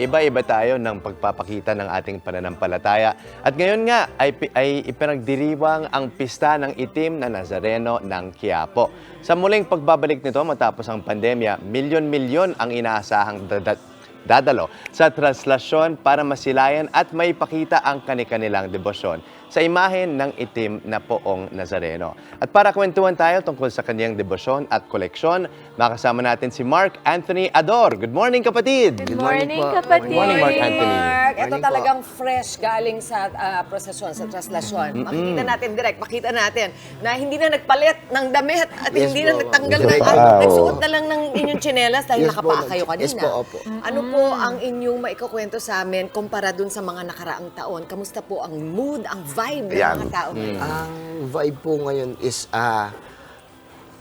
iba-iba tayo ng pagpapakita ng ating pananampalataya. At ngayon nga ay, ay ipinagdiriwang ang pista ng itim na Nazareno ng Quiapo. Sa muling pagbabalik nito matapos ang pandemya, milyon-milyon ang inaasahang dada- dadalo sa translasyon para masilayan at maipakita ang kani-kanilang debosyon sa imahen ng itim na poong Nazareno. At para kwentuhan tayo tungkol sa kaniyang debosyon at koleksyon, makasama natin si Mark Anthony Ador. Good morning, kapatid! Good morning, morning po. kapatid. Good morning, Mark Anthony. Mark, ito Morning po. talagang fresh galing sa ah, prosesyon, sa translasyon. Makikita natin direct, makita natin na hindi na nagpalit ng damit at Yes hindi po, na nagtanggal ng at Wow. nagsuot na lang ng inyong tsinelas dahil Yes nakapaa kayo kanina. yes po, opo. Ano po ang inyong maikukwento sa amin kumpara dun sa mga nakaraang taon? Kamusta po ang mood, ang vibe ng Yan. mga tao ngayon? Ang vibe po ngayon is ah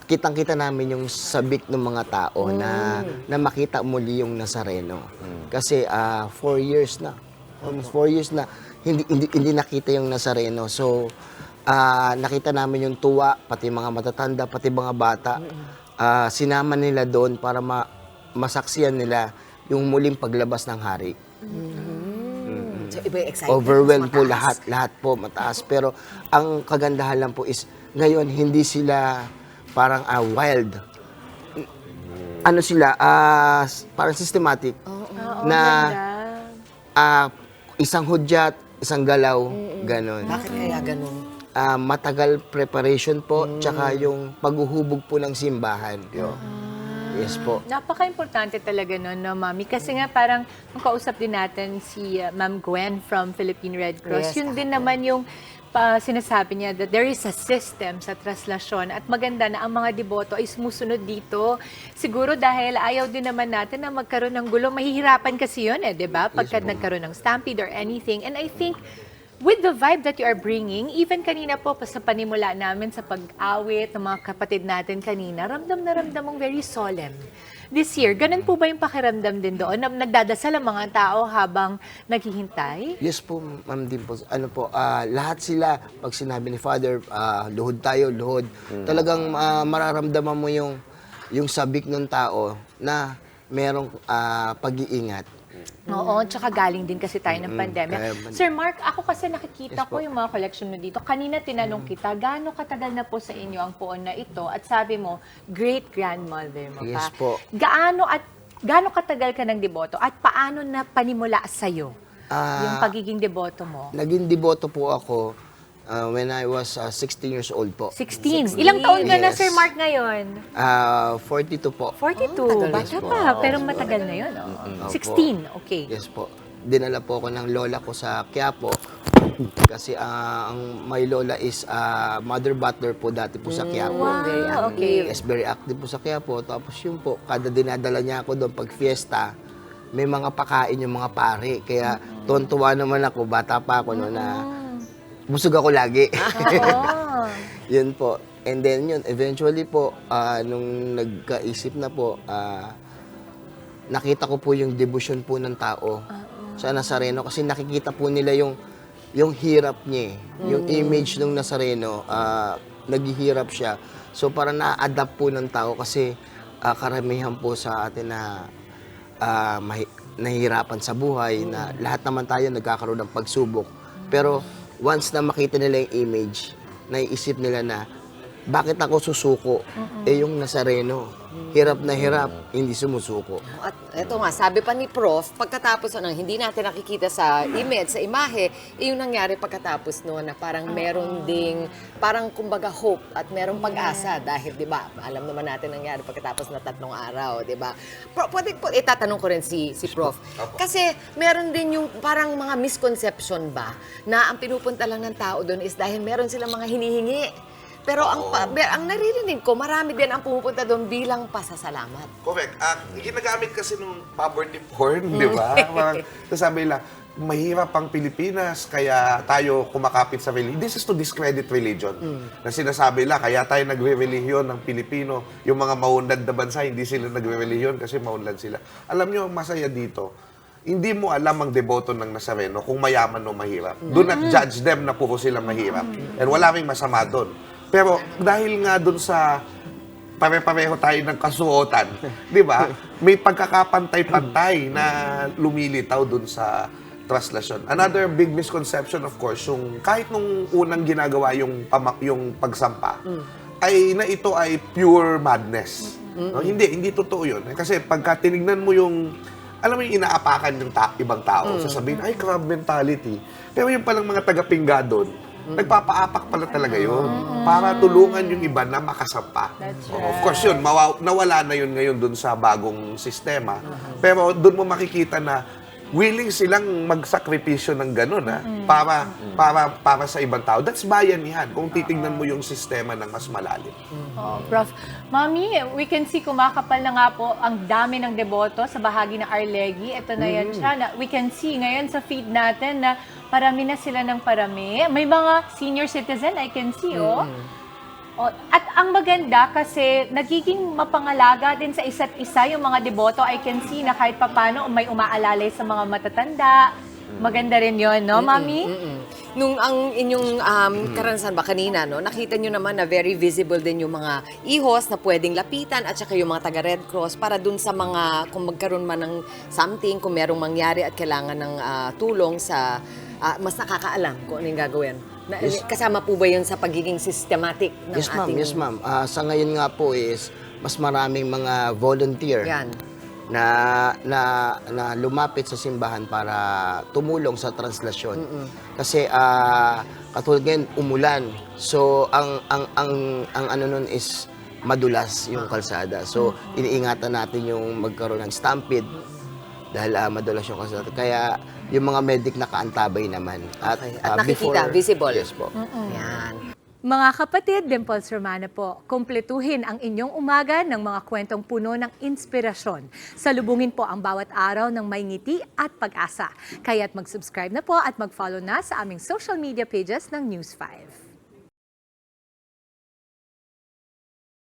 kitang-kita namin yung sabik ng mga tao na na makita muli yung Nazareno. Kasi ah four years na. Almost four years na hindi hindi, hindi nakita yung Nazareno. So ah nakita namin yung tuwa, pati mga matatanda, pati mga bata. Ah, sinama nila doon para ma masaksiyan nila yung muling paglabas ng hari. So, iba yung excitement. Overwhelmed po lahat, lahat po mataas. Pero ang kagandahan lang po is ngayon hindi sila parang ah, wild. Ano sila, ah, parang systematic na ah, isang hudyat, isang galaw, ganon. Bakit kaya ganun? Ah, matagal preparation po, tsaka yung paghuhubog po ng simbahan. Yo. Yes po. Napaka-importante talaga nun, no, Mami? Kasi nga parang, kung kausap din natin si uh, Ma'am Gwen from Philippine Red Cross, Yes, yun din ako. naman yung pa, sinasabi niya that there is a system sa traslasyon at maganda na ang mga deboto ay sumusunod dito. Siguro dahil ayaw din naman natin na magkaroon ng gulo. Mahihirapan kasi yun eh, di ba? Pagka nagkaroon ng stampede or anything. And I think with the vibe that you are bringing, even kanina po pa sa panimula namin sa pag-awit ng mga kapatid natin kanina, ramdam na ramdam mong very solemn. This year, ganun po ba yung pakiramdam din doon? Na nagdadasal ang mga tao habang naghihintay? Yes po, ma'am din po. Ano po, ah, lahat sila, pag sinabi ni Father, ah, luhod tayo, luhod. Talagang ah, mararamdaman mo yung, yung sabik ng tao na merong ah, pag-iingat. Oo, tsaka galing din kasi tayo ng pandemya. kaya man- Sir Mark, ako kasi nakikita Yes ko yung mga collection mo dito. Kanina tinanong kita, gaano katagal na po sa inyo ang poon na ito? At sabi mo, great-grandmother mo Yes pa. po. Gaano at gaano katagal ka ng deboto? At paano na panimula sa'yo Ah, yung pagiging deboto mo? Naging deboto po ako ah, when I was ah, 16 years old po. 16. Ilang taon ka na, Yes. Sir Mark, ngayon? Ah, 42 po. 42. tagal Bata po. pa, pero matagal na yun. Oh. Opo. 16, okay. Yes po. Dinala po ako ng lola ko sa Quiapo. Kasi ah, ang my lola is ah, mother butler po dati po sa Quiapo. Wow, okay. Yes, very active po sa Quiapo. Tapos yun po, kada dinadala niya ako doon pag fiesta, may mga pakain yung mga pare. Kaya tuwan-tuwa naman ako, bata pa ako no, na busog ako lagi. Oo. yun po. And then yun, eventually po, ah, nung nagkaisip na po, ah, nakita ko po yung devotion po ng tao sa Nazareno kasi nakikita po nila yung yung hirap niya, eh. yung image ng Nazareno, ah, naghihirap siya. So para na-adapt po ng tao kasi ah, karamihan po sa atin na ah, mahi- nahihirapan sa buhay, na lahat naman tayo nagkakaroon ng pagsubok. Pero once na makita nila yung image, naiisip nila na, bakit ako susuko? Eh yung Nazareno, hirap na hirap, hindi sumusuko. At eto nga, sabi pa ni Prof, pagkatapos ano, hindi natin nakikita sa image, sa imahe, eh, yung nangyari pagkatapos no, na parang meron ding, parang kumbaga hope at merong pag-asa dahil, di ba, alam naman natin nangyari pagkatapos na tatlong araw, di ba? Pro, pwede po, itatanong ko rin si, si Prof. Kasi meron din yung parang mga misconception ba na ang pinupunta lang ng tao doon is dahil meron silang mga hinihingi. Pero ang, pa, ang naririnig ko, marami din ang pumupunta doon bilang pasasalamat. Correct. Ah, ginagamit kasi nung poverty porn, di ba? Parang sasabi nila, mahirap ang Pilipinas, kaya tayo kumakapit sa religion. This is to discredit religion. Na sinasabi nila, kaya tayo nagre-religion ng Pilipino. Yung mga maunlad na bansa, hindi sila nagre-religion kasi maunlad sila. Alam nyo, ang masaya dito, hindi mo alam ang deboto ng Nazareno kung mayaman o mahirap. Do not judge them na puro sila mahirap. And wala ring masama doon. Pero dahil nga doon sa pare-pareho tayo ng kasuotan. Di ba? May pagkakapantay-pantay na lumilitaw dun sa translasyon. Another big misconception, of course, yung kahit nung unang ginagawa yung, pama- yung pagsampa, ay na ito ay pure madness. No? Hindi, hindi totoo yun. Kasi pagka tinignan mo yung, alam mo yung inaapakan ng ta- ibang tao, sasabihin, ay, crab mentality. Pero yung palang mga taga-pingga doon, nagpapaapak pala talaga yun. Para tulungan yung iba na makasampa. That's Oo, Of course yun, mawa- nawala na yun ngayon doon sa bagong sistema. Pero doon mo makikita na willing silang magsakripisyo ng ganun ha, para para para sa ibang tao. That's bayanihan kung titingnan mo yung sistema ng mas malalim. Oh, Prof. Mami, we can see kumakapal na nga po ang dami ng deboto sa bahagi ng Arlegui. Ito na yan siya. Na we can see ngayon sa feed natin na parami na sila ng parami. May mga senior citizen, I can see, oh. At ang maganda kasi nagiging mapangalaga din sa isa't isa yung mga deboto. I can see na kahit papano may umaalalay sa mga matatanda. Maganda rin yon no, Mami? Nung ang inyong um, karanasan ba kanina, no, nakita nyo naman na very visible din yung mga ihos na pwedeng lapitan at saka yung mga taga Red Cross para dun sa mga, kung magkaroon man ng something, kung merong mangyari at kailangan ng ah, tulong sa, ah, mas nakakaalam kung ano yung gagawin. Na, Kasama po ba yun sa pagiging systematic ng Yes, ma'am. ating... Yes, ma'am. Ah, sa ngayon nga po is mas maraming mga volunteer Yan. na na na lumapit sa simbahan para tumulong sa translasyon. Kasi ah katulad ngayon umulan. So ang ang ang ang ano nun is madulas yung kalsada. So iniingatan natin yung magkaroon ng stampede dahil ah, madulas yung kalsada. Kaya yung mga medic nakaantabay naman. At, Okay. At ah, nakikita, before- visible. Yes po. Yan. Mga kapatid, Dimples Romana po, kumpletuhin ang inyong umaga ng mga kwentong puno ng inspirasyon. Salubungin po ang bawat araw ng may ngiti at pag-asa. Kaya't mag-subscribe na po at mag-follow na sa aming social media pages ng News 5.